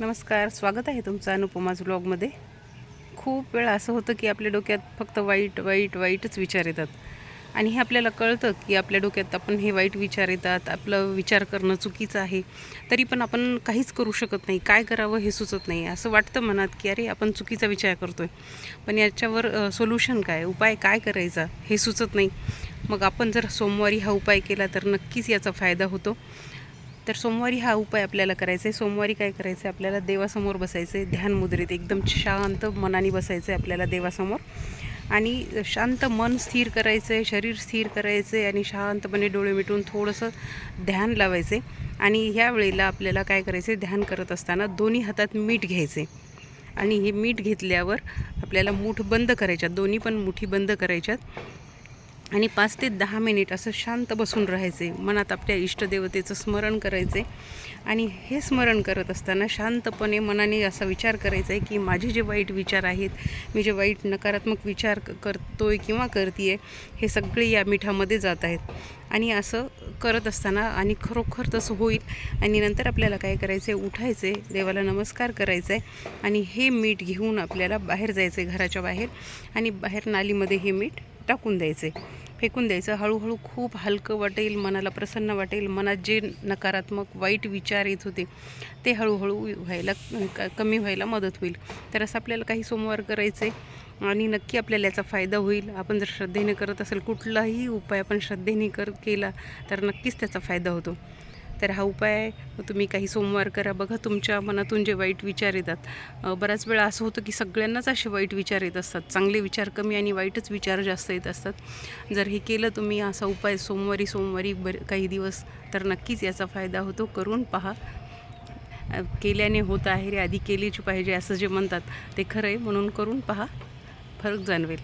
नमस्कार स्वागत आहे तुमचं अनुपमाज ब्लॉगमध्ये खूप वेळा असं होतं की आपल्या डोक्यात फक्त वाईट वाईट वाईटच विचार येतात. आणि हे आपल्याला कळतं की आपल्या डोक्यात आपण हे वाईट विचार येतात आपलं विचार करणं चुकीचं आहे. तरी पण आपण काहीच करू शकत नाही. काय करावं हे सुचत नाही. असं वाटतं मनात की अरे आपण चुकीचा विचार करतो आहे पण याच्यावर सोल्युशन काय? उपाय काय करायचा? हे सुचत नाही. मग आपण जर सोमवारी हा उपाय केला तर नक्कीच याचा फायदा होतो. तर सोमवारी हा उपाय आपल्याला करायचा आहे. सोमवारी काय करायचं आहे? आपल्याला देवासमोर बसायचं आहे. ध्यान मुद्रेत एकदम शांत मनाने बसायचं आहे आपल्याला देवासमोर. आणि शांत मन स्थिर करायचं आहे शरीर स्थिर करायचं आहे आणि शांतपणे डोळे मिटून थोडंसं ध्यान लावायचं आहे आणि ह्या वेळेला आपल्याला काय करायचं आहे ध्यान करत असताना दोन्ही हातात मीठ घ्यायचे आणि हे मीठ घेतल्यावर आपल्याला मूठ बंद करायच्यात. दोन्ही पण मुठी बंद करायच्यात. आणि पाच ते दहा मिनिट असं शांत बसून राहायचे मनात आपल्या इष्टदेवतेचं स्मरण करायचे. आणि हे स्मरण करत असताना शांतपणे मनाने असा विचार करायचा आहे की माझे जे वाईट विचार आहेत मी जे वाईट नकारात्मक विचार करतो आहे किंवा करते आहे हे सगळे या मिठामध्ये जात आहेत. आणि असं करत असताना आणि खरोखर तसं होईल आणि नंतर आपल्याला काय करायचं आहे उठायचं आहे देवाला नमस्कार करायचा आहे आणि हे मीठ घेऊन आपल्याला बाहेर जायचं आहे घराच्या बाहेर. आणि बाहेर नालीमध्ये हे मीठ टाकून द्यायचे. फेकून द्यायचं. हळूहळू खूप हलकं वाटेल मनाला प्रसन्न वाटेल मनात जे नकारात्मक वाईट विचार येत होते ते हळूहळू व्हायला कमी व्हायला मदत होईल. तर असं आपल्याला काही सोमवार करायचे आणि नक्की आपल्याला याचा फायदा होईल. आपण जर श्रद्धेने करत असेल कुठलाही उपाय आपण श्रद्धेने कर केला तर नक्कीच त्याचा फायदा होतो. तर हा उपाय तुम्ही काही सोमवार करा. बघा तुमच्या मनातून जे वाईट विचार येतात बऱ्याच वेळा असं होतं की सगळ्यांनाच असे वाईट विचार येत असतात. चांगले विचार कमी आणि वाईटच विचार जास्त येत असतात. जर हे केलं तुम्ही असा उपाय सोमवारी सोमवारी बर काही दिवस तर नक्कीच याचा फायदा होतो. करून पहा. केल्याने होत आहे रे आधी केलीच पाहिजे असं जे म्हणतात ते खरं आहे. म्हणून करून पहा. फरक जाणवेल.